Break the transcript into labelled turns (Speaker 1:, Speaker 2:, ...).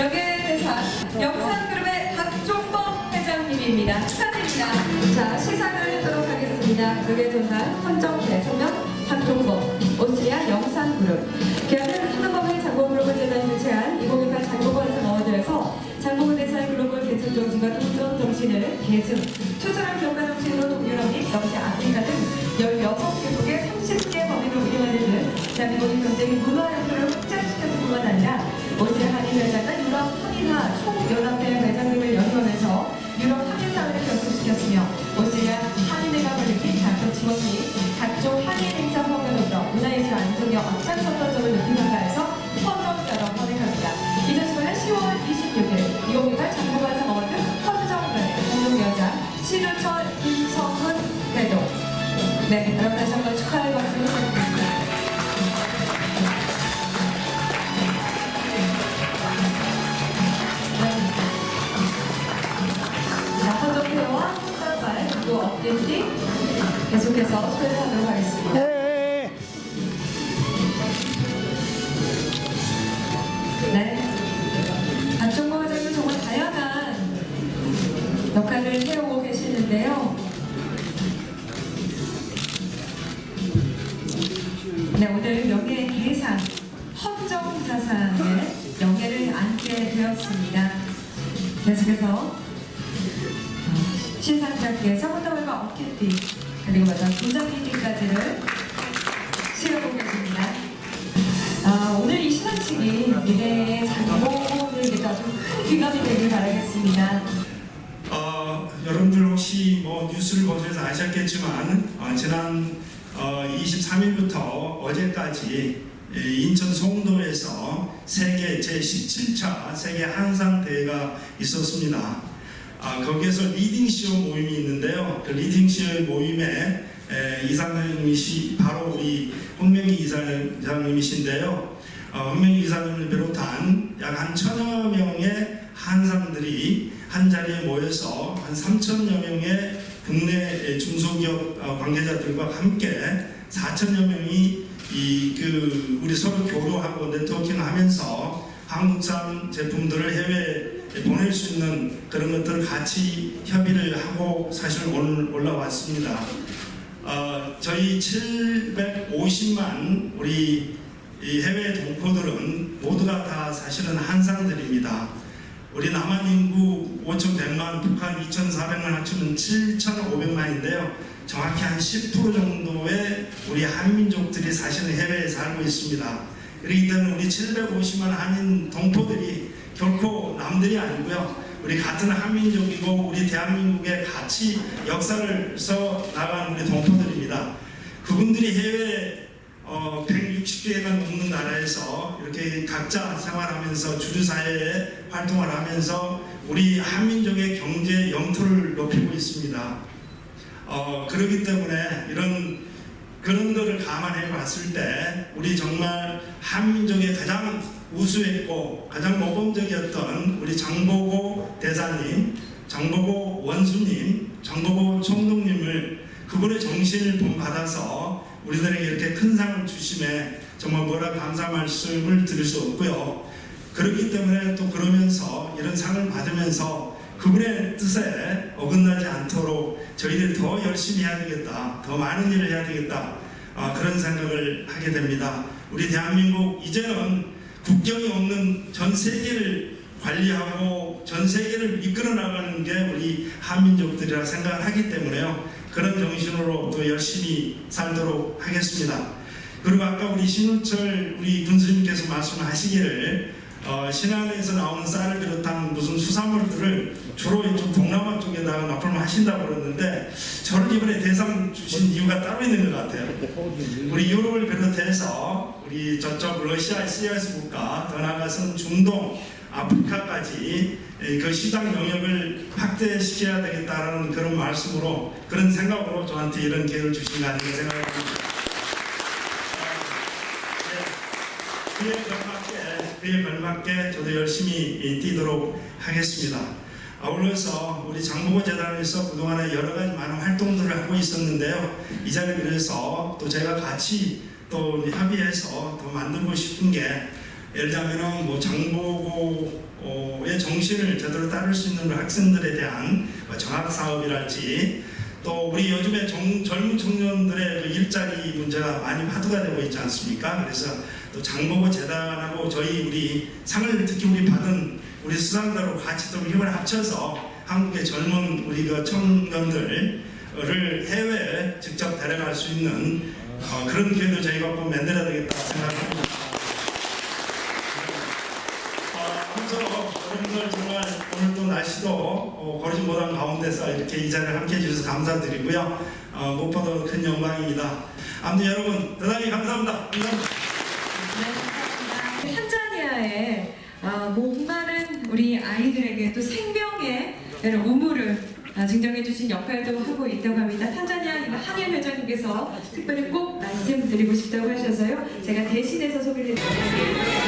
Speaker 1: 명예회상 영상그룹의 박종범 회장님입니다. 축하드립니다. 자, 시상을 하도록 하겠습니다. 명예조상 헌정대 소명 박종범 오스트리아 영상그룹 계약은 산업법의 장보글로벌 재단 주최한 2018 장보건상 어워드에서 장보건 대사의 글로벌 개척 정신과 도전 정신을 계승, 투철한 교과 정신으로 동유럽 및 러시아, 아프리카 등 16개국의 30개 범위를 운영하는 등 대한민국의 경제의 문화 연구를 확장시켰을 뿐만 아니라 오스트리아 한인회장과 한인화 총연합회 회장님을 연임하면서 유럽 한인사회를 결속시켰으며 오스트리아 한인회가 벌리킨 작품 직원 및 각종 한인 행사 허가로서 문화예술 안정력 앞장섰던 점을 높이 평가 계속해서 소개하도록 하겠습니다.
Speaker 2: 네.
Speaker 1: 네. 안종범 회장님 정말 다양한 역할을 해오고 계시는데요. 네, 오늘 명예 대상 헌정자산의 명예를 안게 되었습니다. 계속해서 어, 신상자께서 헌정과 어깨띠 그리고 마지막 수여하고 계십니다. 아, 오늘 이 시상식이 미래의 장보들에게도 아주 큰 귀감이 되길 바라겠습니다.
Speaker 2: 어, 여러분들 혹시 뭐 뉴스를 보셔서 아셨겠지만 어, 지난 어, 23일부터 어제까지 예, 인천 송도에서 세계 제17차 세계 한상 대회가 있었습니다. 아, 거기에서 리딩 시어 모임이 있는데요. 그 리딩 시어 모임에 에, 이사장님이시 바로 우리 홍명희 이사장님이신데요. 어, 홍명희 이사장님을 비롯한 약 한 천여 명의 한상들이 한 자리에 모여서 한 3천여 명의 국내 중소기업 어, 관계자들과 함께 4천여 명이 이 그 우리 서로 교류하고 네트워킹하면서 한국산 제품들을 해외에 보낼 수 있는 그런 것들을 같이 협의를 하고 사실 오늘 올라왔습니다. 어, 저희 750만 우리 이 해외 동포들은 모두가 다 사실은 한상들입니다. 우리 남한 인구 5,100만, 북한 2,400만 합치면 7,500만인데요. 정확히 한 10% 정도의 우리 한민족들이 사실은 해외에 살고 있습니다. 그렇기 때문에 우리 750만 한인 동포들이 결코 남들이 아니고요. 우리 같은 한민족이고 우리 대한민국의 가치 역사를 써 나간 우리 동포들입니다. 그분들이 해외 어, 160개가 넘는 나라에서 이렇게 각자 생활하면서 주류사회에 활동을 하면서 우리 한민족의 경제 영토를 높이고 있습니다. 어, 그렇기 때문에 이런 그런 것을 감안해 봤을 때 우리 정말 한민족의 가장 우수했고 가장 모범적이었던 우리 장보고 대사님, 장보고 원수님, 장보고 총독님을 그분의 정신을 본받아서 우리들에게 이렇게 큰 상을 주심에 정말 뭐라 감사 말씀을 드릴 수 없고요. 그렇기 때문에 또 그러면서 이런 상을 받으면서 그분의 뜻에 어긋나지 않도록 저희들이 더 열심히 해야 되겠다. 더 많은 일을 해야 되겠다. 아, 그런 생각을 하게 됩니다. 우리 대한민국 이제는 국경이 없는 전 세계를 관리하고 전 세계를 이끌어 나가는 게 우리 한민족들이라 생각을 하기 때문에요. 그런 정신으로 더 열심히 살도록 하겠습니다. 그리고 아까 우리 신우철 우리 군수님께서 말씀하시기를 어, 신안에서 나오는 쌀을 비롯한 무슨 수산물들을 주로 이쪽 동남아 쪽에다가 납품 하신다고 그러는데 저를 이번에 대상 주신 이유가 따로 있는 것 같아요. 우리 유럽을 비롯해서 우리 저쪽 러시아, CIS 국가, 더 나아가서는 중동, 아프리카까지 그 시장 영역을 확대시켜야 되겠다라는 그런 말씀으로 그런 생각으로 저한테 이런 기회를 주신 거 아닌가 생각합니다. 그에 걸맞게 그에 걸맞게 저도 열심히 뛰도록 하겠습니다. 아울러서 우리 장보고 재단에서 그동안에 여러 가지 많은 활동들을 하고 있었는데요. 이 자리를 빌어서 또 제가 같이 또 협의해서 더 만들고 싶은 게 예를 들자면은 뭐 장보고 어, 정신을 제대로 따를 수 있는 학생들에 대한 뭐 정학 사업이랄지 또 우리 요즘에 정- 젊은 청년들의 그 일자리 문제가 많이 화두가 되고 있지 않습니까? 그래서 또 장보고 재단하고 저희 우리 상을 특히 우리 받은 우리 수상자로 같이 또 힘을 합쳐서 한국의 젊은 우리 그 청년들을 해외에 직접 데려갈 수 있는 어, 그런 기회도 저희가 꼭 만들어야 되겠다 생각합니다. 어, 날씨도 어, 거르지 못한 가운데서 이렇게 이 자리에 함께 해주셔서 감사드리고요. 어, 무엇보다 큰 영광입니다. 아무튼 여러분 대단히 감사합니다. 감사합니다.
Speaker 1: 네, 탄자니아의 아, 우리 아이들에게 또 생명의 우물을 아, 증정해 주신 역할도 하고 있다고 합니다. 탄자니아 한일 회장님께서 특별히 꼭 말씀드리고 싶다고 하셔서요. 제가 대신해서 소개를 해드리겠습니다.